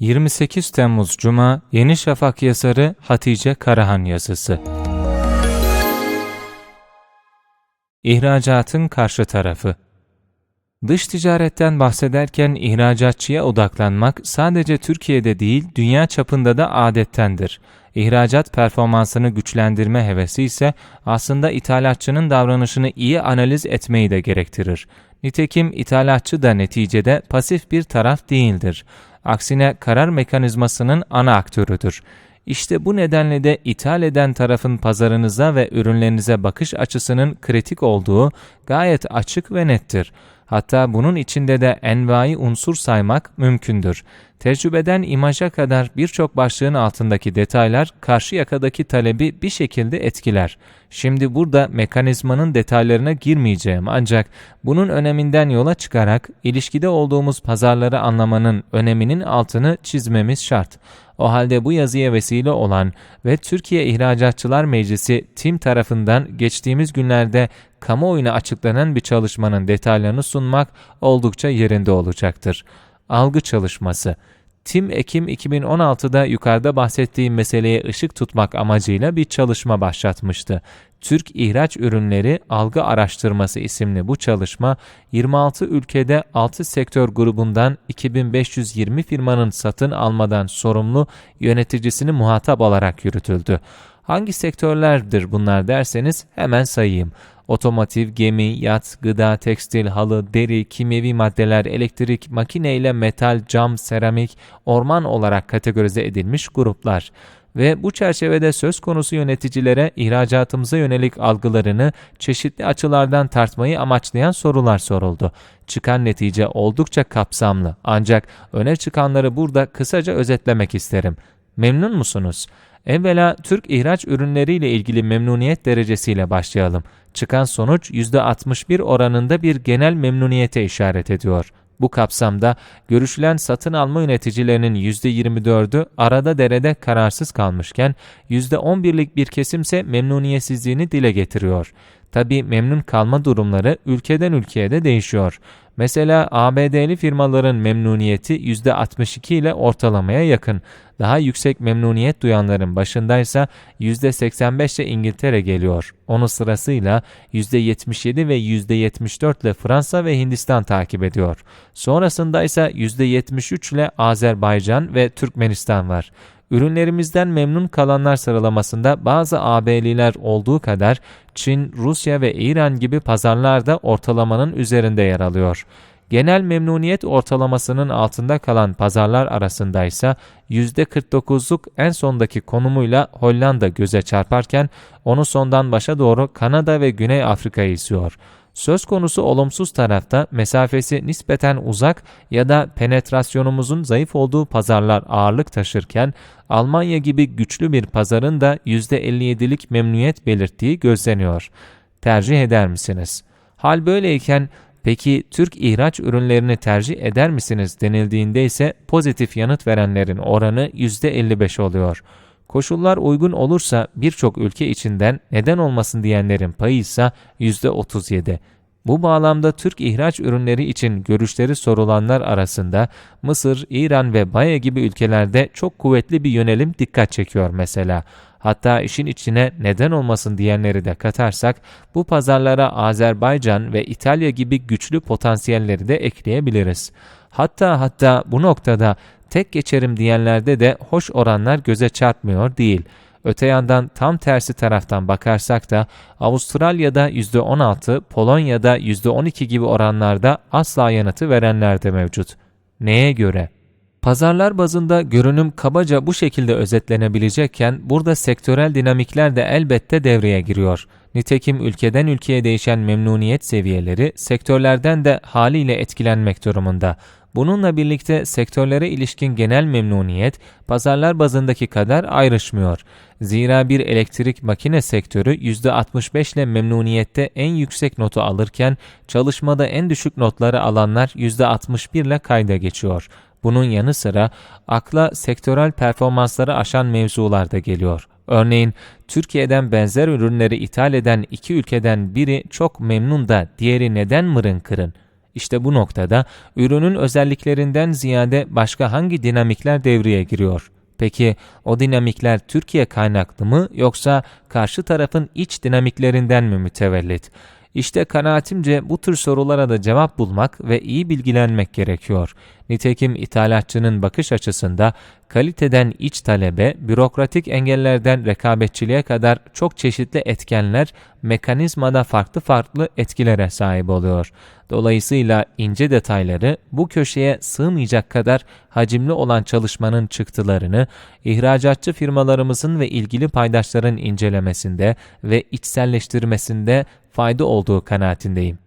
28 Temmuz Cuma Yeni Şafak yazarı Hatice Karahan yazısı. İhracatın karşı tarafı Dış ticaretten bahsederken ihracatçıya odaklanmak sadece Türkiye'de değil dünya çapında da adettendir. İhracat performansını güçlendirme hevesi ise aslında ithalatçının davranışını iyi analiz etmeyi de gerektirir. Nitekim ithalatçı da neticede pasif bir taraf değildir. Aksine karar mekanizmasının ana aktörüdür. İşte bu nedenle de ithal eden tarafın pazarınıza ve ürünlerinize bakış açısının kritik olduğu gayet açık ve nettir. Hatta bunun içinde de envai unsur saymak mümkündür. Tecrübeden imaja kadar birçok başlığın altındaki detaylar karşı yakadaki talebi bir şekilde etkiler. Şimdi burada mekanizmanın detaylarına girmeyeceğim ancak bunun öneminden yola çıkarak ilişkide olduğumuz pazarları anlamanın öneminin altını çizmemiz şart. O halde bu yazıya vesile olan ve Türkiye İhracatçılar Meclisi TİM tarafından geçtiğimiz günlerde kamuoyuna açıklanan bir çalışmanın detaylarını sunmak oldukça yerinde olacaktır. Algı çalışması Tim Ekim 2016'da yukarıda bahsettiğim meseleye ışık tutmak amacıyla bir çalışma başlatmıştı. Türk İhraç Ürünleri Algı Araştırması isimli bu çalışma 26 ülkede 6 sektör grubundan 2520 firmanın satın almadan sorumlu yöneticisini muhatap alarak yürütüldü. Hangi sektörlerdir bunlar derseniz hemen sayayım otomotiv, gemi, yat, gıda, tekstil, halı, deri, kimyevi maddeler, elektrik, makine ile metal, cam, seramik, orman olarak kategorize edilmiş gruplar ve bu çerçevede söz konusu yöneticilere ihracatımıza yönelik algılarını çeşitli açılardan tartmayı amaçlayan sorular soruldu. Çıkan netice oldukça kapsamlı ancak öne çıkanları burada kısaca özetlemek isterim. Memnun musunuz? Evvela Türk ihraç ürünleriyle ilgili memnuniyet derecesiyle başlayalım. Çıkan sonuç %61 oranında bir genel memnuniyete işaret ediyor. Bu kapsamda görüşülen satın alma yöneticilerinin %24'ü arada derede kararsız kalmışken %11'lik bir kesimse memnuniyetsizliğini dile getiriyor. Tabi memnun kalma durumları ülkeden ülkeye de değişiyor. Mesela ABD'li firmaların memnuniyeti %62 ile ortalamaya yakın. Daha yüksek memnuniyet duyanların başındaysa %85 ile İngiltere geliyor. Onu sırasıyla %77 ve %74 ile Fransa ve Hindistan takip ediyor. Sonrasında ise %73 ile Azerbaycan ve Türkmenistan var. Ürünlerimizden memnun kalanlar sıralamasında bazı AB'liler olduğu kadar Çin, Rusya ve İran gibi pazarlar da ortalamanın üzerinde yer alıyor. Genel memnuniyet ortalamasının altında kalan pazarlar arasında ise %49'luk en sondaki konumuyla Hollanda göze çarparken onu sondan başa doğru Kanada ve Güney Afrika izliyor. Söz konusu olumsuz tarafta mesafesi nispeten uzak ya da penetrasyonumuzun zayıf olduğu pazarlar ağırlık taşırken Almanya gibi güçlü bir pazarın da %57'lik memnuniyet belirttiği gözleniyor. Tercih eder misiniz? Hal böyleyken peki Türk ihraç ürünlerini tercih eder misiniz denildiğinde ise pozitif yanıt verenlerin oranı %55 oluyor. Koşullar uygun olursa birçok ülke içinden neden olmasın diyenlerin payı ise %37. Bu bağlamda Türk ihraç ürünleri için görüşleri sorulanlar arasında Mısır, İran ve Baya gibi ülkelerde çok kuvvetli bir yönelim dikkat çekiyor mesela. Hatta işin içine neden olmasın diyenleri de katarsak bu pazarlara Azerbaycan ve İtalya gibi güçlü potansiyelleri de ekleyebiliriz. Hatta hatta bu noktada tek geçerim diyenlerde de hoş oranlar göze çarpmıyor değil. Öte yandan tam tersi taraftan bakarsak da Avustralya'da %16, Polonya'da %12 gibi oranlarda asla yanıtı verenler de mevcut. Neye göre? Pazarlar bazında görünüm kabaca bu şekilde özetlenebilecekken burada sektörel dinamikler de elbette devreye giriyor. Nitekim ülkeden ülkeye değişen memnuniyet seviyeleri sektörlerden de haliyle etkilenmek durumunda. Bununla birlikte sektörlere ilişkin genel memnuniyet pazarlar bazındaki kadar ayrışmıyor. Zira bir elektrik makine sektörü %65 ile memnuniyette en yüksek notu alırken çalışmada en düşük notları alanlar %61 ile kayda geçiyor. Bunun yanı sıra akla sektörel performansları aşan mevzular da geliyor. Örneğin Türkiye'den benzer ürünleri ithal eden iki ülkeden biri çok memnun da diğeri neden mırın kırın? İşte bu noktada ürünün özelliklerinden ziyade başka hangi dinamikler devreye giriyor? Peki o dinamikler Türkiye kaynaklı mı yoksa karşı tarafın iç dinamiklerinden mi mütevellit? İşte kanaatimce bu tür sorulara da cevap bulmak ve iyi bilgilenmek gerekiyor. Nitekim ithalatçının bakış açısında kaliteden iç talebe, bürokratik engellerden rekabetçiliğe kadar çok çeşitli etkenler mekanizmada farklı farklı etkilere sahip oluyor. Dolayısıyla ince detayları bu köşeye sığmayacak kadar hacimli olan çalışmanın çıktılarını ihracatçı firmalarımızın ve ilgili paydaşların incelemesinde ve içselleştirmesinde fayda olduğu kanaatindeyim.